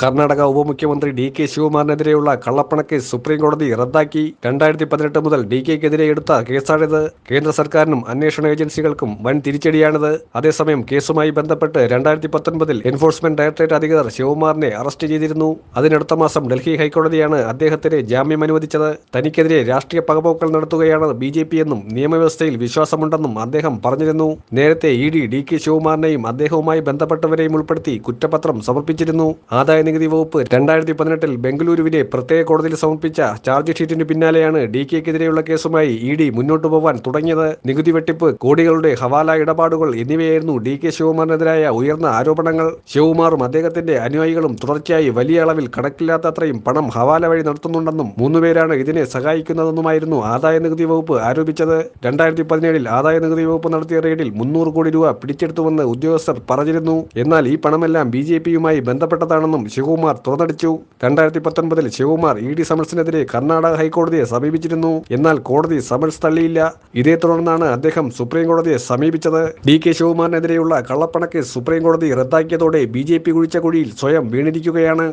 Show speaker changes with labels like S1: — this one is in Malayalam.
S1: കർണാടക ഉപമുഖ്യമന്ത്രി ഡി കെ ശിവകുമാറിനെതിരെയുള്ള കള്ളപ്പണക്കേസ് സുപ്രീം കോടതി റദ്ദാക്കി. രണ്ടായിരത്തി പതിനെട്ട് മുതൽ ഡി കെക്കെതിരെ എടുത്ത കേസാണിത്. കേന്ദ്ര സർക്കാരിനും അന്വേഷണ ഏജൻസികൾക്കും വൻ തിരിച്ചടിയാണിത്. അതേസമയം കേസുമായി ബന്ധപ്പെട്ട് രണ്ടായിരത്തി പത്തൊൻപതിൽ എൻഫോഴ്സ്മെന്റ് ഡയറക്ടറേറ്റ് അധികൃതർ ശിവകുമാറിനെ അറസ്റ്റ് ചെയ്തിരുന്നു. അതിനടുത്ത മാസം ഡൽഹി ഹൈക്കോടതിയാണ് അദ്ദേഹത്തിന് ജാമ്യം അനുവദിച്ചത്. തനിക്കെതിരെ രാഷ്ട്രീയ പകപോക്കൽ നടത്തുകയാണ് ബി ജെ പി എന്നും നിയമവ്യവസ്ഥയിൽ വിശ്വാസമുണ്ടെന്നും അദ്ദേഹം പറഞ്ഞിരുന്നു. നേരത്തെ ഇ ഡി ഡി കെ ശിവകുമാറിനെയും അദ്ദേഹവുമായി ബന്ധപ്പെട്ടവരെയും ഉൾപ്പെടുത്തി കുറ്റപത്രം സമർപ്പിച്ചിരുന്നു. ആദായ നികുതി വകുപ്പ് രണ്ടായിരത്തി പതിനെട്ടിൽ ബംഗളൂരുവിനെ പ്രത്യേക കോടതിയിൽ സമർപ്പിച്ച ചാർജ് ഷീറ്റിന് പിന്നാലെയാണ് ഡി കെക്കെതിരെയുള്ള കേസുമായി ഇ ഡി മുന്നോട്ടു പോവാൻ തുടങ്ങിയത്. നികുതി വെട്ടിപ്പ് കോടികളുടെ ഹവാല ഇടപാടുകൾ എന്നിവയായിരുന്നു ഡി കെ ശിവകുമാറിനെതിരായ ഉയർന്ന ആരോപണങ്ങൾ. ശിവകുമാറും അദ്ദേഹത്തിന്റെ അനുയായികളും തുടർച്ചയായി വലിയ അളവിൽ കണക്കില്ലാത്തത്രയും പണം ഹവാല വഴി നടത്തുന്നുണ്ടെന്നും മൂന്നുപേരാണ് ഇതിനെ സഹായിക്കുന്നതെന്നുമായിരുന്നു ആദായ നികുതി വകുപ്പ് ആരോപിച്ചത്. രണ്ടായിരത്തി പതിനേഴിൽ ആദായ നികുതി വകുപ്പ് നടത്തിയ റെയ്ഡിൽ മുന്നൂറ് കോടി രൂപ പിടിച്ചെടുത്തുവെന്ന് ഉദ്യോഗസ്ഥർ പറഞ്ഞിരുന്നു. എന്നാൽ ഈ പണമെല്ലാം ബി ജെ പിയുമായി ബന്ധപ്പെട്ടതാണെന്നും ശിവകുമാർ തുറന്നടിച്ചു. രണ്ടായിരത്തി പത്തൊൻപതിൽ ശിവകുമാർ ഇ ഡി സമൻസിനെതിരെ കർണാടക ഹൈക്കോടതിയെ സമീപിച്ചിരുന്നു. എന്നാൽ കോടതി സമൻസ് തള്ളിയില്ല. ഇതേ തുടർന്നാണ് അദ്ദേഹം സുപ്രീം കോടതിയെ സമീപിച്ചത്. ഡി കെ ശിവകുമാറിനെതിരെയുള്ള കള്ളപ്പണക്കേസ് സുപ്രീം കോടതി റദ്ദാക്കിയതോടെ ബി ജെ പി കുഴിച്ച കുഴിയിൽ സ്വയം വീണിരിക്കുകയാണ്.